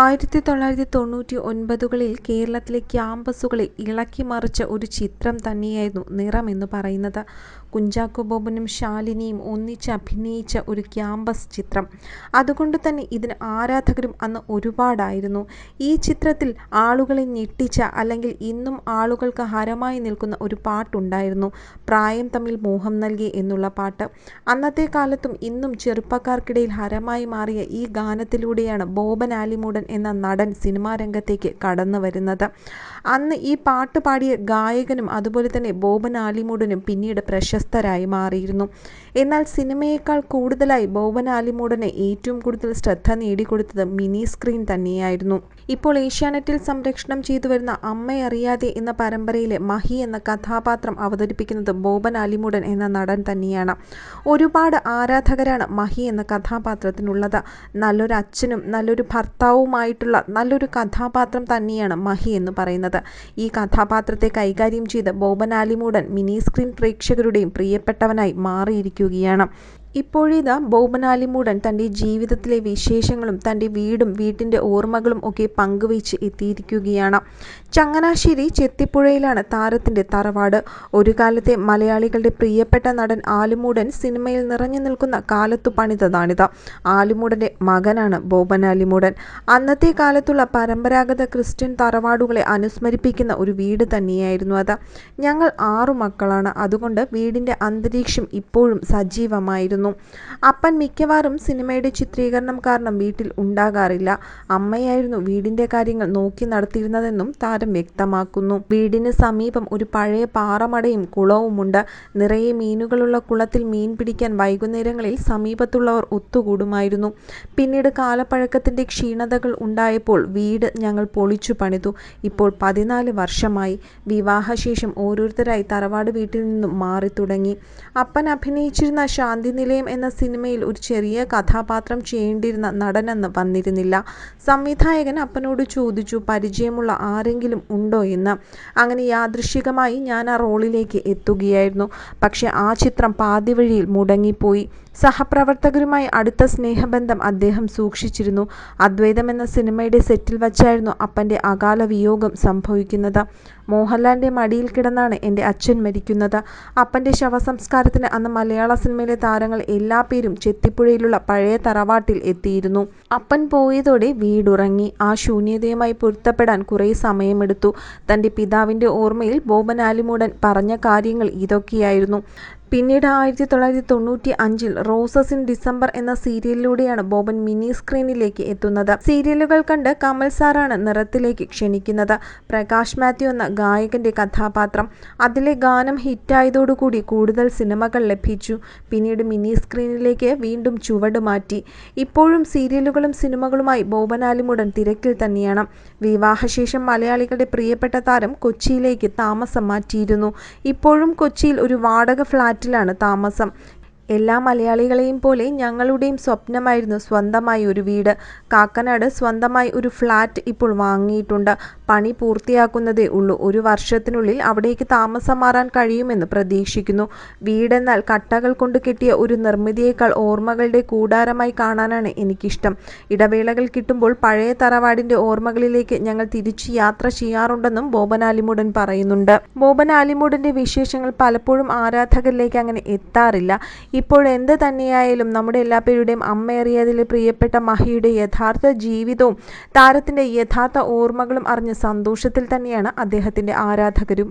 ആയിരത്തി തൊള്ളായിരത്തി തൊണ്ണൂറ്റി ഒൻപതുകളിൽ കേരളത്തിലെ ക്യാമ്പസുകളെ ഇളക്കി മറിച്ച ഒരു ചിത്രം തന്നെയായിരുന്നു നിറം എന്ന് പറയുന്നത്. കുഞ്ചാക്കോ ബോബനും ശാലിനിയും ഒന്നിച്ച് അഭിനയിച്ച ഒരു ക്യാമ്പസ് ചിത്രം. അതുകൊണ്ട് തന്നെ ഇതിന് ആരാധകരും അന്ന് ഒരുപാടായിരുന്നു. ഈ ചിത്രത്തിൽ ആളുകളെ ഞെട്ടിച്ച അല്ലെങ്കിൽ ഇന്നും ആളുകൾക്ക് ഹരമായി നിൽക്കുന്ന ഒരു പാട്ടുണ്ടായിരുന്നു. പ്രായം തമ്മിൽ മോഹം നൽകി എന്നുള്ള പാട്ട്. അന്നത്തെ കാലത്തും ഇന്നും ചെറുപ്പക്കാർക്കിടയിൽ ഹരമായി മാറിയ ഈ ഗാനത്തിലൂടെയാണ് ബോബൻ ആലിമൂടൻ എന്ന നടൻ സിനിമാ രംഗത്തേക്ക് കടന്നു വരുന്നത് അന്ന് ഈ പാട്ട് പാടിയ ഗായകനും അതുപോലെ തന്നെ ബോബൻ ആലിമൂടനും പിന്നീട് പ്രശസ്തരായി മാറിയിരുന്നു. എന്നാൽ സിനിമയേക്കാൾ കൂടുതലായി ബോബൻ ആലിമൂടനെ ഏറ്റവും കൂടുതൽ ശ്രദ്ധ നേടിക്കൊടുത്തത് മിനി സ്ക്രീൻ തന്നെയായിരുന്നു. ഇപ്പോൾ ഏഷ്യാനെറ്റിൽ സംപ്രേഷണം ചെയ്തുവരുന്ന അമ്മയറിയാതെ എന്ന പരമ്പരയിലെ മഹി എന്ന കഥാപാത്രം അവതരിപ്പിക്കുന്നത് ബോബൻ അലിമുടൻ എന്ന നടൻ തന്നെയാണ്. ഒരുപാട് ആരാധകരാണ് മഹി എന്ന കഥാപാത്രത്തിനുള്ളത്. നല്ലൊരു അച്ഛനും നല്ലൊരു ഭർത്താവുമായിട്ടുള്ള നല്ലൊരു കഥാപാത്രം തന്നെയാണ് മഹി എന്ന് പറയുന്നത്. ഈ കഥാപാത്രത്തെ കൈകാര്യം ചെയ്ത് ബോബൻ ആലിമൂടൻ മിനി സ്ക്രീൻ പ്രേക്ഷകരുടെയും പ്രിയപ്പെട്ടവനായി മാറിയിരിക്കുകയാണ്. ഇപ്പോഴിതാ ബോബനാലിമൂടൻ തന്റെ ജീവിതത്തിലെ വിശേഷങ്ങളും തന്റെ വീടും വീട്ടിന്റെ ഓർമ്മകളും ഒക്കെ പങ്കുവെച്ച് എത്തിയിരിക്കുകയാണ്. ചങ്ങനാശ്ശേരി ചെത്തിപ്പുഴയിലാണ് താരത്തിന്റെ തറവാട്. ഒരു കാലത്തെ മലയാളികളുടെ പ്രിയപ്പെട്ട നടൻ ആലിമൂടൻ സിനിമയിൽ നിറഞ്ഞു നിൽക്കുന്ന കാലത്തു പണിതതാണിത്. ആലുമൂടന്റെ മകനാണ് ബോബനാലിമൂടൻ അന്നത്തെ കാലത്തുള്ള പരമ്പരാഗത ക്രിസ്ത്യൻ തറവാടുകളെ അനുസ്മരിപ്പിക്കുന്ന ഒരു വീട് തന്നെയായിരുന്നു അത്. ഞങ്ങൾ ആറു മക്കളാണ്. അതുകൊണ്ട് വീടിന്റെ അന്തരീക്ഷം ഇപ്പോഴും സജീവമായിരുന്നു. അപ്പൻ മിക്കവാറും സിനിമയുടെ ചിത്രീകരണം കാരണം വീട്ടിൽ ഉണ്ടാകാറില്ല. അമ്മയായിരുന്നു വീടിന്റെ കാര്യങ്ങൾ നോക്കി നടത്തിയിരുന്നതെന്നും താരം വ്യക്തമാക്കുന്നു. വീടിന് സമീപം ഒരു പഴയ പാറമടയും കുളവുമുണ്ട്. നിറയെ മീനുകളുള്ള കുളത്തിൽ മീൻ പിടിക്കാൻ വൈകുന്നേരങ്ങളിൽ സമീപത്തുള്ളവർ ഒത്തുകൂടുമായിരുന്നു. പിന്നീട് കാലപ്പഴക്കത്തിന്റെ ക്ഷീണതകൾ ഉണ്ടായപ്പോൾ വീട് ഞങ്ങൾ പൊളിച്ചു പണിതു. ഇപ്പോൾ പതിനാല് വർഷമായി. വിവാഹശേഷം ഓരോരുത്തരായി തറവാട് വീട്ടിൽ നിന്നും മാറി തുടങ്ങി അപ്പൻ അഭിനയിച്ചിരുന്ന ശാന്തിനിലയം എന്ന സിനിമയിൽ ഒരു ചെറിയ കഥാപാത്രം ചെയ്യേണ്ടിയിരുന്ന നടനെന്ന് വന്നിരുന്നില്ല. സംവിധായകൻ അപ്പനോട് ചോദിച്ചു പരിചയമുള്ള ആരെങ്കിലും ഉണ്ടോ എന്ന്. അങ്ങനെ യാദൃശ്ചികമായി ഞാൻ ആ റോളിലേക്ക് എത്തുകയായിരുന്നു. പക്ഷേ ആ ചിത്രം പാതിവഴിയിൽ മുടങ്ങിപ്പോയി. സഹപ്രവർത്തകരുമായി അടുത്ത സ്നേഹബന്ധം അദ്ദേഹം സൂക്ഷിച്ചിരുന്നു. അദ്വൈതം എന്ന സിനിമയുടെ സെറ്റിൽ വച്ചായിരുന്നു അപ്പന്റെ അകാല വിയോഗം സംഭവിക്കുന്നത്. മോഹൻലാലിന്റെ മടിയിൽ കിടന്നാണ് എന്റെ അച്ഛൻ മരിക്കുന്നത്. അപ്പന്റെ ശവസംസ്കാരത്തിന് അന്ന് മലയാള സിനിമയിലെ താരങ്ങൾ എല്ലാ പേരും ചെത്തിപ്പുഴയിലുള്ള പഴയ തറവാട്ടിൽ എത്തിയിരുന്നു. അപ്പൻ പോയതോടെ വീടുറങ്ങി. ആ ശൂന്യതയുമായി പൊരുത്തപ്പെടാൻ കുറേ സമയമെടുത്തു. തന്റെ പിതാവിന്റെ ഓർമ്മയിൽ ബോബൻ ആലിമൂടൻ പറഞ്ഞ കാര്യങ്ങൾ ഇതൊക്കെയായിരുന്നു. പിന്നീട് ആയിരത്തി തൊള്ളായിരത്തി തൊണ്ണൂറ്റി അഞ്ചിൽ റോസസ് ഇൻ ഡിസംബർ എന്ന സീരിയലിലൂടെയാണ് ബോബൻ മിനി സ്ക്രീനിലേക്ക് എത്തുന്നത്. സീരിയലുകൾ കണ്ട് കമൽ സാറാണ് നിറത്തിലേക്ക് ക്ഷണിക്കുന്നത്. പ്രകാശ് മാത്യു എന്ന ഗായകന്റെ കഥാപാത്രം. അതിലെ ഗാനം ഹിറ്റായതോടുകൂടി കൂടുതൽ സിനിമകൾ ലഭിച്ചു. പിന്നീട് മിനി സ്ക്രീനിലേക്ക് വീണ്ടും ചുവട് മാറ്റി. ഇപ്പോഴും സീരിയലുകളും സിനിമകളുമായി ബോബൻ ആലിമുടൻ തിരക്കിൽ തന്നെയാണ്. വിവാഹശേഷം മലയാളികളുടെ പ്രിയപ്പെട്ട താരം കൊച്ചിയിലേക്ക് താമസം മാറ്റിയിരുന്നു. ഇപ്പോഴും കൊച്ചിയിൽ ഒരു വാടക ഫ്ളാറ്റിലാണ് താമസം. എല്ലാ മലയാളികളെയും പോലെ ഞങ്ങളുടെയും സ്വപ്നമായിരുന്നു സ്വന്തമായി ഒരു വീട്. കാക്കനാട് സ്വന്തമായി ഒരു ഫ്ലാറ്റ് ഇപ്പോൾ വാങ്ങിയിട്ടുണ്ട്. പണി പൂർത്തിയാക്കുന്നതേ ഉള്ളൂ. ഒരു വർഷത്തിനുള്ളിൽ അവിടേക്ക് താമസം മാറാൻ കഴിയുമെന്ന് പ്രതീക്ഷിക്കുന്നു. വീടെന്നാൽ കട്ടകൾ കൊണ്ട് കിട്ടിയ ഒരു നിർമ്മിതിയേക്കാൾ ഓർമ്മകളുടെ കൂടാരമായി കാണാനാണ് എനിക്കിഷ്ടം. ഇടവേളകൾ കിട്ടുമ്പോൾ പഴയ തറവാടിന്റെ ഓർമ്മകളിലേക്ക് ഞങ്ങൾ തിരിച്ചു യാത്ര ചെയ്യാറുണ്ടെന്നും ബോബൻ പറയുന്നുണ്ട്. ബോബൻ വിശേഷങ്ങൾ പലപ്പോഴും ആരാധകരിലേക്ക് അങ്ങനെ എത്താറില്ല. ഇപ്പോഴെന്ത് തന്നെയായാലും നമ്മുടെ എല്ലാപേരുടെയും അമ്മയറിയാതെയിലെ പ്രിയപ്പെട്ട മഹിയുടെ യഥാർത്ഥ ജീവിതവും താരത്തിന്റെ യഥാർത്ഥ ഓർമ്മകളും അറിഞ്ഞ് സന്തോഷത്തിൽ തന്നെയാണ് അദ്ദേഹത്തിന്റെ ആരാധകരും.